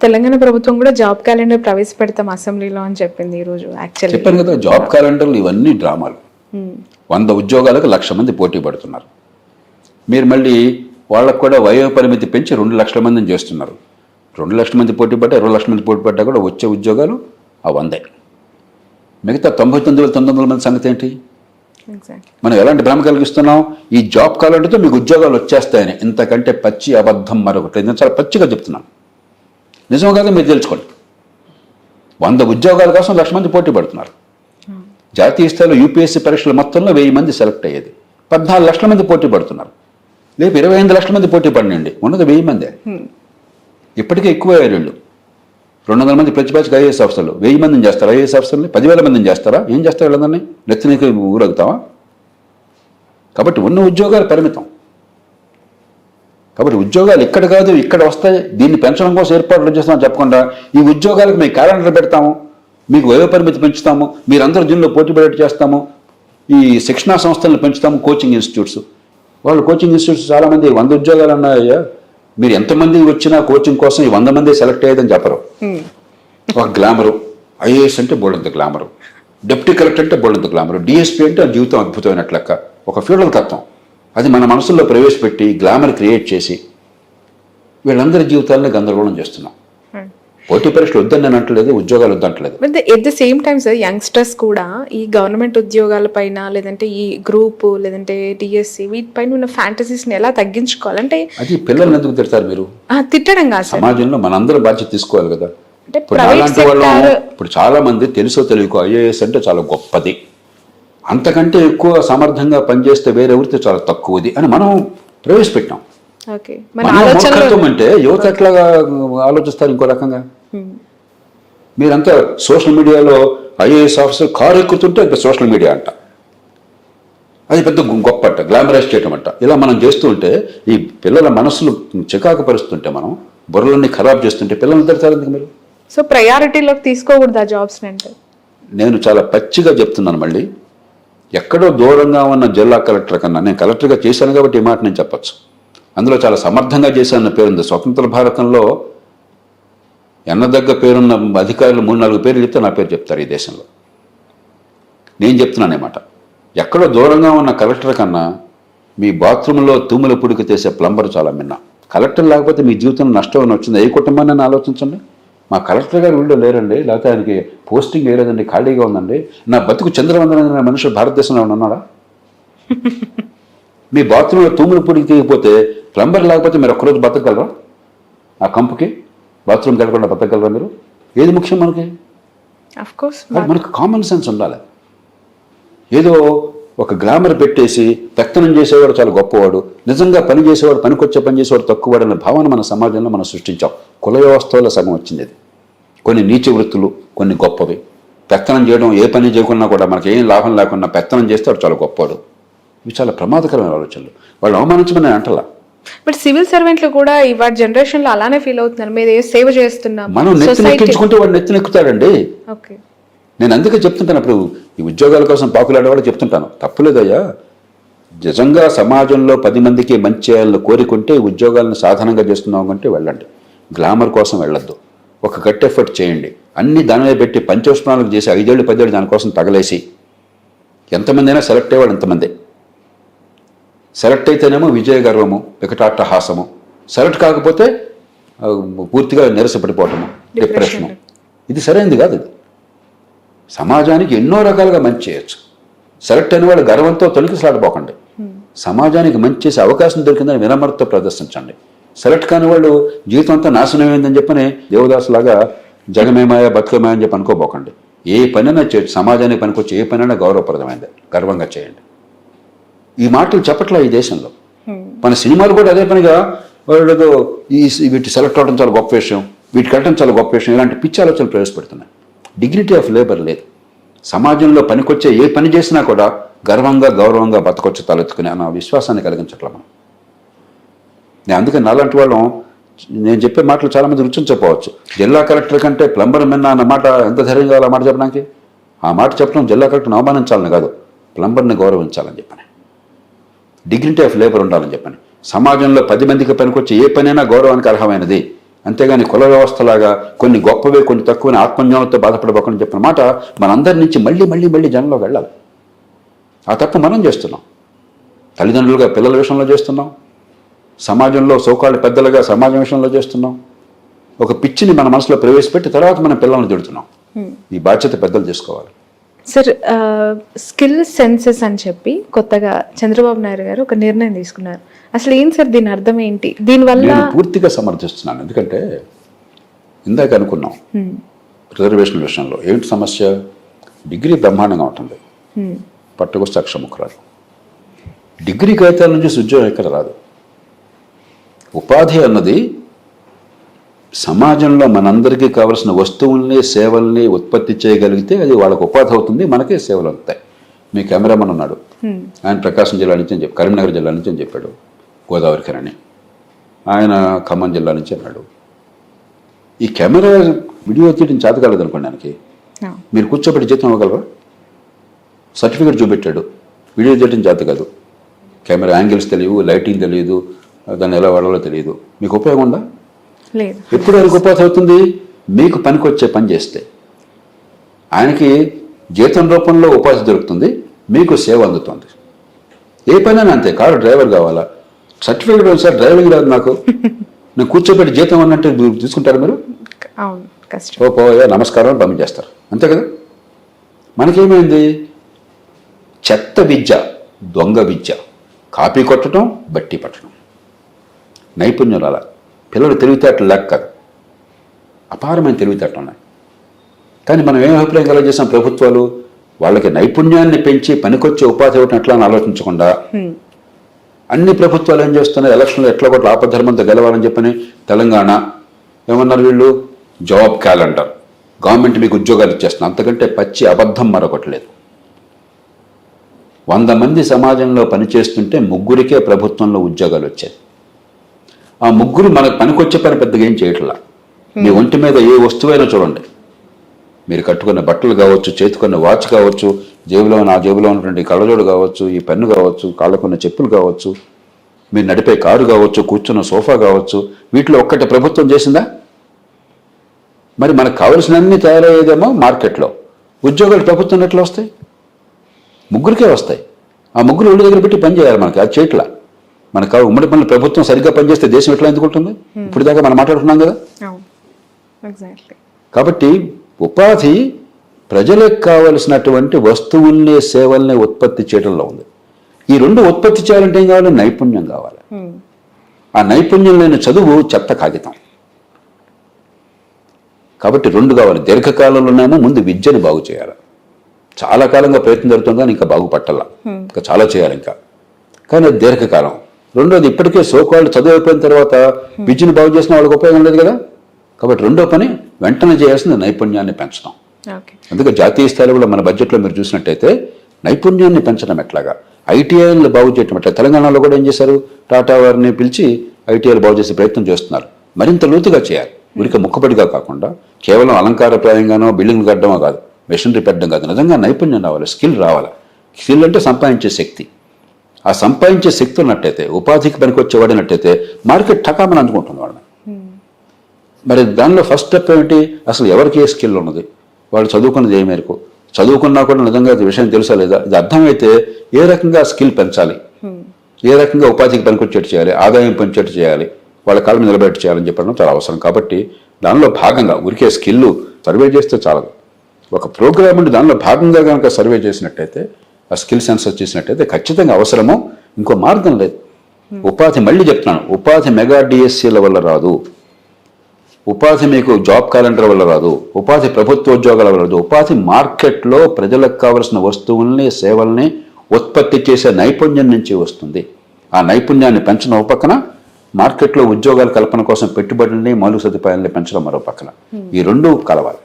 తెలంగాణ ప్రభుత్వం కూడా job calendar ప్రవేశపెడతాం అసెంబ్లీలో అని చెప్పింది ఈ రోజు యాక్చువల్లీ చెప్పాను కదా జాబ్ క్యాలెండర్లు ఇవన్నీ డ్రామాలు. వంద ఉద్యోగాలకు లక్ష మంది పోటీ పడుతున్నారు. మీరు మళ్ళీ వాళ్ళకు కూడా వయో పరిమితి పెంచి రెండు లక్షల మందిని చేస్తున్నారు. రెండు లక్షల మంది పోటీ పడ్డా ఇరవై లక్షల మంది పోటీ పడ్డా కూడా వచ్చే ఉద్యోగాలు ఆ వందే. మిగతా తొంభై తొమ్మిది వేల తొమ్మిది వందల మంది సంగతి ఏంటి? మనం ఎలాంటి భ్రమ కలిగిస్తున్నాం? ఈ జాబ్ క్యాలెండర్తో మీకు ఉద్యోగాలు వచ్చేస్తాయని. ఇంతకంటే పచ్చి అబద్ధం మరొకటి. నేను చాలా పచ్చిగా చెప్తున్నాను. నిజం కాదు మీరు తెలుసుకోండి. వంద ఉద్యోగాల కోసం లక్ష మంది పోటీ పడుతున్నారు. జాతీయ స్థాయిలో యూపీఎస్సీ పరీక్షల మొత్తంలో వెయ్యి మంది సెలెక్ట్ అయ్యేది. పద్నాలుగు లక్షల మంది పోటీ పడుతున్నారు. లేపు ఇరవై ఎనిమిది లక్షల మంది పోటీ పడినండి. ఉన్నది వెయ్యి మందే. ఇప్పటికే ఎక్కువ అయ్యారు వీళ్ళు. రెండు వందల మంది ప్రతి బ్యాచ్కి ఐఏఎస్ ఆఫీసర్లు. వెయ్యి మందిని చేస్తారా ఐఏఎస్ ఆఫీసర్ని పదివేల మందిని చేస్తారా? ఏం చేస్తారు వీళ్ళందరినీ? నెత్తినికి ఊరగుతావా? కాబట్టి ఉన్న ఉద్యోగాలు పరిమితం. కాబట్టి ఉద్యోగాలు ఇక్కడ కాదు ఇక్కడ వస్తాయి. దీన్ని పెంచడం కోసం ఏర్పాట్లు చేస్తామని చెప్పకుండా ఈ ఉద్యోగాలకు మేము క్యాలెండర్ పెడతాము మీకు వయో పరిమితి పెంచుతాము మీరందరూ దీనిలో పోటీ పడేట్టు చేస్తాము ఈ శిక్షణా సంస్థలను పెంచుతాము కోచింగ్ ఇన్స్టిట్యూట్స్. వాళ్ళు కోచింగ్ ఇన్స్టిట్యూట్స్ చాలామంది వంద ఉద్యోగాలు ఉన్నాయ్యా మీరు ఎంతమంది వచ్చినా కోచింగ్ కోసం ఈ వంద మంది సెలెక్ట్ అయ్యేదని చెప్పరు. ఒక గ్లామరు. ఐఏఎస్ అంటే బోల్డంత గ్లామరు. డిప్యూటీ కలెక్టర్ అంటే బోల్డంత గ్లామరు. డిఎస్పీ అంటే జీవితం అద్భుతమైనట్లు లెక్క. ఒక ఫ్యూడల్ తత్వం. అది మన మనసులో ప్రవేశపెట్టి గ్లామర్ క్రియేట్ చేసి వీళ్ళందరి జీవితాలను గందరగోళం చేస్తున్నాం. పోటీ పరీక్షలు వద్దని నేను అంటలేదు ఉద్యోగాలు వద్దంటలేదు but at the same time sir youngsters కూడా ఈ గవర్నమెంట్ ఉద్యోగాల పైన లేదంటే ఈ గ్రూప్ లేదంటే డిఎస్సి వీటిపైన ఉన్న ఫ్యాంటసీస్ని ఎలా తగ్గించుకోవాలంటే అది పిల్లల్ని ఎందుకు తిడతారు మీరు? తిట్టడం కాదు సమాజంలో మనందరం బాధ్యత తీసుకోవాలి కదా. ఇప్పుడు చాలా మంది తెలుసో తెలియకో ఐఏఎస్ అంటే చాలా గొప్పది. అంతకంటే ఎక్కువ సమర్థంగా పనిచేస్తే వేరెవరితో చాలా తక్కువది అని మనం ప్రవేశపెట్టాం. మూర్ఖత్వం అంటే యువత ఎట్లాగా ఆలోచిస్తారు ఇంకో రకంగా? మీరంతా సోషల్ మీడియాలో ఐఏఎస్ ఆఫీసర్ కారు ఎక్కుతుంటే సోషల్ మీడియా అంట. అది పెద్ద గొప్ప అంట గ్లామరైజ్ చేయటం అంట ఇలా మనం చేస్తూ ఉంటే ఈ పిల్లల మనసులు చికాకు పరుస్తుంటే మనం బుర్రలన్నీ ఖరాబ్ చేస్తుంటే పిల్లల్ని తిడతారు మీరు? సో ప్రయారిటీలోకి తీసుకోకూడదు ఆ జాబ్స్ అంటే? నేను చాలా పచ్చిగా చెప్తున్నాను మళ్ళీ. ఎక్కడో దూరంగా ఉన్న జిల్లా కలెక్టర్ కన్నా నేను కలెక్టర్గా చేశాను కాబట్టి ఈ మాట నేను చెప్పచ్చు. అందులో చాలా సమర్థంగా చేశానన్న పేరుంది స్వతంత్ర భారతంలో ఎన్నదగ్గ పేరున్న అధికారులు మూడు నాలుగు పేర్లు చెప్తే నా పేరు చెప్తారు ఈ దేశంలో. నేను చెప్తున్నాను అన్నమాట ఎక్కడో దూరంగా ఉన్న కలెక్టర్ కన్నా మీ బాత్రూంలో తూముల పుడికి చేసే ప్లంబర్ చాలా మిన్న. కలెక్టర్ లేకపోతే మీ జీవితంలో నష్టం అని వచ్చింది? ఏ కుటుంబాన్ని అని ఆలోచించండి. మా కలెక్టర్ గారు వీళ్ళు లేరండి. లేకపోతే ఆయనకి పోస్టింగ్ వేయలేదండి. ఖాళీగా ఉందండి. నా బతుకు చంద్రవందన అనే మనిషి భారతదేశంలో ఉన్నాడా? మీ బాత్రూంలో తూముల పుడికి తీయకపోతే ప్లంబర్ లేకపోతే మీరు ఒక్కరోజు బతకగలరా? ఆ కంపుకి? బాత్రూమ్కి వెళ్ళకుండా బతకగలరా మీరు? ఏది ముఖ్యం మనకి? మనకు కామన్ సెన్స్ ఉండాలి. ఏదో ఒక గ్లామర్ పెట్టేసి పెత్తనం చేసేవాడు చాలా గొప్పవాడు. నిజంగా పని చేసేవాడు పనికొచ్చే పని చేసేవాడు తక్కువవాడు అనే భావన మన సమాజంలో మనం సృష్టించాం. కుల వ్యవస్థలో సగం వచ్చింది అది. కొన్ని నీచ వృత్తులు కొన్ని గొప్పవి. పెత్తనం చేయడం ఏ పని చేయకున్నా కూడా మనకి ఏం లాభం లేకుండా పెత్తనం చేస్తే వాడు చాలా గొప్పవాడు. ఇవి చాలా ప్రమాదకరమైన ఆలోచనలు. వాళ్ళు అవమానించమని అంటలా. బట్ సివిల్ సర్వెంట్లు కూడా ఇవాటి జనరేషన్లో అలానే ఫీల్ అవుతున్నారు. మీరు ఏ సేవ చేస్తున్నాం. మనం నెత్తిని ఎక్కించుకుంటే వాడు నెత్తిని ఎక్కుతాడండి. ఓకే. నేను అందుకే చెప్తుంటాను ఇప్పుడు ఈ ఉద్యోగాల కోసం పాకులాడే వాళ్ళు చెప్తుంటాను తప్పులేదయ్యా నిజంగా సమాజంలో పది మందికి మంచి చేయాలని కోరికుంటే ఉద్యోగాలను సాధనంగా చేస్తున్నాం అంటే వెళ్ళండి. గ్లామర్ కోసం వెళ్ళొద్దు. ఒక గట్టి ఎఫర్ట్ చేయండి. అన్ని దానిలో పెట్టి పంచోష్ణాలకు చేసి ఐదేళ్ళు పదేళ్ళు దానికోసం తగలేసి. ఎంతమంది అయినా సెలెక్ట్ అయ్యేవాడు ఎంతమంది. సెలెక్ట్ అయితేనేమో విజయ గర్వము వికటాట్టహాసము సెలెక్ట్ కాకపోతే పూర్తిగా నిరసపడిపోవటము డిప్రెషను ఇది సరైనది కాదు ఇది. సమాజానికి ఎన్నో రకాలుగా మంచి చేయొచ్చు. సెలెక్ట్ అయిన వాళ్ళు గర్వంతో తొలికిసలాడిపోకండి సమాజానికి మంచి చేసే అవకాశం దొరికిందని వినమ్రతతో ప్రదర్శించండి. సెలెక్ట్ కాని వాళ్ళు జీవితం అంతా నాశనమైందని చెప్పని దేవదాసులాగా జగమేమాయ బతుకమేయ అని చెప్పి అనుకోబోకండి. ఏ పనైనా చేయొచ్చు సమాజానికి పనికొచ్చి ఏ పనైనా గౌరవప్రదమైంది. గర్వంగా చేయండి. ఈ మాటలు చెప్పట్లే ఈ దేశంలో. మన సినిమాలు కూడా అదే పనిగా వాళ్ళు ఈ వీటి సెలెక్ట్ అవడం చాలా గొప్ప విషయం. వీటికి వెళ్ళడం చాలా గొప్ప విషయం. ఇలాంటి పిచ్చి ఆలోచనలు ప్రవేశపెడుతున్నాయి. డిగ్నిటీ ఆఫ్ లేబర్ లేదు. సమాజంలో పనికొచ్చే ఏ పని చేసినా కూడా గర్వంగా గౌరవంగా బతకొచ్చు తలెత్తుకునే అన్న విశ్వాసాన్ని కలిగించట్ల మనం. నేను అందుకే నాలాంటి వాళ్ళం నేను చెప్పే మాటలు చాలామంది మంది చెప్పవచ్చు. జిల్లా కలెక్టర్ కంటే ప్లంబర్ మిన్న అన్న మాట ఎంత ధైర్యం కావాలి ఆ మాట చెప్పడానికి? ఆ మాట చెప్పడం జిల్లా కలెక్టర్ని అవమానించాలని కాదు ప్లంబర్ని గౌరవించాలని చెప్పని. డిగ్నిటీ ఆఫ్ లేబర్ ఉండాలని చెప్పని. సమాజంలో పది మందికి పనికొచ్చి ఏ పనైనా గౌరవానికి అర్హమైనది. అంతేగాని కుల వ్యవస్థలాగా కొన్ని గొప్పవే కొన్ని తక్కువని ఆత్మజ్ఞానంతో బాధపడబోకని చెప్పిన మాట మనందరి నుంచి మళ్ళీ మళ్ళీ మళ్ళీ జనంలోకి వెళ్ళాలి. ఆ తప్పు మనం చేస్తున్నాం. తల్లిదండ్రులుగా పిల్లల విషయంలో చేస్తున్నాం. సమాజంలో సోకాళ్ళు పెద్దలుగా సమాజం విషయంలో చేస్తున్నాం. ఒక పిచ్చిని మన మనసులో ప్రవేశపెట్టి తర్వాత మన పిల్లల్ని తిడుతున్నాం. ఈ బాధ్యత పెద్దలు చేసుకోవాలి సార్ స్కిల్ సెన్సెస్ అని చెప్పి కొత్తగా చంద్రబాబు నాయుడు గారు ఒక నిర్ణయం తీసుకున్నారు. అసలు ఏం సార్ దీని అర్థం ఏంటి? దీనివల్ల నేను పూర్తిగా సమర్థిస్తున్నాను. ఎందుకంటే ఇందాక అనుకున్నాం. హ్మ్, రిజర్వేషన్ విషయంలో ఏంటి సమస్య? డిగ్రీ బ్రహ్మాండంగా ఉంటుంది. హ్మ్, పట్టుకొస్తే అక్షముఖరాలు. డిగ్రీ కాగితాల నుంచి ఉద్యోగం ఎక్కడ రాదు. ఉపాధి అన్నది సమాజంలో మనందరికీ కావలసిన వస్తువుల్ని సేవల్ని ఉత్పత్తి చేయగలిగితే అది వాళ్ళకు ఉపాధి అవుతుంది మనకే సేవలు అవుతాయి మీ కెమెరామన్ ఉన్నాడు. ఆయన ప్రకాశం జిల్లా నుంచి అని చెప్పి కరీంనగర్ జిల్లా నుంచి అని చెప్పాడు. గోదావరి కిరణి. ఆయన ఖమ్మం జిల్లా నుంచి అన్నాడు. ఈ కెమెరా వీడియో తీయడం చేత కాలేదు అనుకోండి ఆయనకి. మీరు కూర్చోబెట్టి జీతం ఇవ్వగలరా? సర్టిఫికేట్ చూపెట్టాడు. వీడియో తీయడం చేత కాదు. కెమెరా యాంగిల్స్ తెలియవు లైటింగ్ తెలియదు దాన్ని ఎలా వాడాలో తెలియదు మీకు ఉపయోగం ఉందా? లేదు. ఎప్పుడు ఆయనకు ఉపాధి అవుతుంది? మీకు పనికొచ్చే పని చేస్తే. ఆయనకి జీతం రూపంలో ఉపాధి దొరుకుతుంది మీకు సేవ అందుతుంది. ఏ పనైనా అంతే కారు డ్రైవర్ కావాలా? సర్టిఫికేట్ సార్ డ్రైవింగ్ రాదు నాకు నేను కూర్చోబెట్టి జీతం అన్నట్టు తీసుకుంటారు మీరు? ఓ పోయా నమస్కారం అని పంపించేస్తారు. అంతే కదా? మనకేమైంది? చెత్త విద్య దొంగ విద్య. కాపీ కొట్టడం బట్టి పట్టడం. నైపుణ్యం అలా పిల్లలు తెలివితేటలు లెక్క కాదు. అపారమైన తెలివితేటలు ఉన్నాయి. కానీ మనం ఏం అభిప్రాయం కలగజేసాం ప్రభుత్వాలు? వాళ్ళకి నైపుణ్యాన్ని పెంచి పనికొచ్చే ఉపాధి ఇవ్వటం ఎట్లా అని ఆలోచించకుండా అన్ని ప్రభుత్వాలు ఏం చేస్తున్నాయి? ఎలక్షన్లో ఎట్లా కొట్ల ఆపద్ధర్మంతో గెలవాలని చెప్పని తెలంగాణ ఏమన్నారు వీళ్ళు? Job calendar. గవర్నమెంట్ మీకు ఉద్యోగాలు ఇచ్చేస్తుంది. అంతకంటే పచ్చి అబద్ధం మరొకటి లేదు. వంద మంది సమాజంలో పనిచేస్తుంటే ముగ్గురికే ప్రభుత్వంలో ఉద్యోగాలు వచ్చాయి. ఆ ముగ్గురు మనకు పనికొచ్చే పని పెద్దగా ఏం చేయట్లా. మీ ఒంటి మీద ఏ వస్తువైనా చూడండి. మీరు కట్టుకున్న బట్టలు కావచ్చు చేతుకున్న వాచ్ కావచ్చు జేబులో నా జేబులో ఉన్నటువంటి కళ్ళజోడు కావచ్చు ఈ పెన్ను కావచ్చు కాళ్ళకున్న చెప్పులు కావచ్చు మీరు నడిపే కారు కావచ్చు కూర్చున్న సోఫా కావచ్చు వీటిలో ఒక్కటి ప్రభుత్వం చేసిందా? మరి మనకు కావలసినన్ని తయారయ్యేదేమో మార్కెట్లో. ఉద్యోగాలు ప్రభుత్వం ఎట్లా వస్తాయి? ముగ్గురికే వస్తాయి. ఆ ముగ్గురు ఒళ్ళు దగ్గర పెట్టి పని చేయాలి మనకి అది చేయట్లా. మనకు ఉమ్మడి పనులు ప్రభుత్వం సరిగ్గా పనిచేస్తే దేశం ఎట్లా ఎందుకుంటుంది ఇప్పుడు దాకా మనం మాట్లాడుకున్నాం కదా. కాబట్టి ఉపాధి ప్రజలకు కావలసినటువంటి వస్తువుల్ని సేవల్ని ఉత్పత్తి చేయడంలో ఉంది. ఈ రెండు ఉత్పత్తి చేయాలంటే ఏం కావాలి? నైపుణ్యం కావాలి. ఆ నైపుణ్యం లేని చదువు చెత్త కాగితం. కాబట్టి రెండు కావాలి. దీర్ఘకాలంలోనేమో ముందు విద్యని బాగు చేయాలి. చాలా కాలంగా ప్రయత్నం జరుగుతుంది కానీ ఇంకా బాగుపట్టాల ఇంకా చాలా చేయాలి ఇంకా. కానీ అది దీర్ఘకాలం. రెండోది ఇప్పటికే సోకాళ్ళు చదువు అయిపోయిన తర్వాత విద్యను బాగు చేసిన వాళ్ళకి ఉపయోగం లేదు కదా? కాబట్టి రెండో పని వెంటనే చేయాల్సింది నైపుణ్యాన్ని పెంచడం. అందుకే జాతీయ స్థాయిలో కూడా మన బడ్జెట్లో మీరు చూసినట్టయితే నైపుణ్యాన్ని పెంచడం ఎట్లాగా? ఐటీఐలు బాగు చేయడం ఎట్లా? తెలంగాణలో కూడా ఏం చేశారు? టాటా వారిని పిలిచి ఐటీఐలు బాగు చేసే ప్రయత్నం చేస్తున్నారు. మరింత లోతుగా చేయాలి. ఉరికి ముక్కబడిగా కాకుండా కేవలం అలంకారప్రాయంగానో బిల్డింగ్ కట్టడమో కాదు మెషినరీ పెట్టడం కాదు. నిజంగా నైపుణ్యం రావాలి స్కిల్ రావాలి. స్కిల్ అంటే సంపాదించే శక్తి. ఆ సంపాదించే శక్తి ఉన్నట్టయితే ఉపాధికి పనికొచ్చే వాడినట్టయితే మార్కెట్ టకామని అందుకుంటుంది వాళ్ళని. మరి దానిలో ఫస్ట్ స్టెప్ ఏమిటి? అసలు ఎవరికి ఏ స్కిల్ ఉన్నది? వాళ్ళు చదువుకున్నది ఏ మేరకు? చదువుకున్నా కూడా నిజంగా విషయం తెలుసా లేదా? ఇది అర్థమైతే ఏ రకంగా స్కిల్ పెంచాలి? ఏ రకంగా ఉపాధికి పనికొచ్చేట్టు చేయాలి? ఆదాయం పెంచేట్టు చేయాలి? వాళ్ళ మీద నిలబెట్టి చేయాలని చెప్పడం చాలా అవసరం. కాబట్టి దానిలో భాగంగా ఉరికే స్కిల్ సర్వే చేస్తే చాలదు. ఒక ప్రోగ్రామ్ ఉండి దానిలో భాగంగా కనుక సర్వే చేసినట్టయితే ఆ స్కిల్ సెన్సర్ చేసినట్టయితే ఖచ్చితంగా అవసరము ఇంకో మార్గం లేదు. ఉపాధి మళ్ళీ చెప్తున్నాను. ఉపాధి మెగా డిఎస్సీల వల్ల రాదు. ఉపాధి మీకు జాబ్ క్యాలెండర్ వల్ల రాదు. ఉపాధి ప్రభుత్వ ఉద్యోగాల వల్ల రాదు. ఉపాధి మార్కెట్లో ప్రజలకు కావలసిన వస్తువుల్ని సేవల్ని ఉత్పత్తి చేసే నైపుణ్యం నుంచి వస్తుంది. ఆ నైపుణ్యాన్ని పెంచడం ఒక పక్కన మార్కెట్లో ఉద్యోగాల కల్పన కోసం పెట్టుబడుల్ని మౌలిక సదుపాయాలని పెంచడం మరో పక్కన. ఈ రెండు కలవాలి.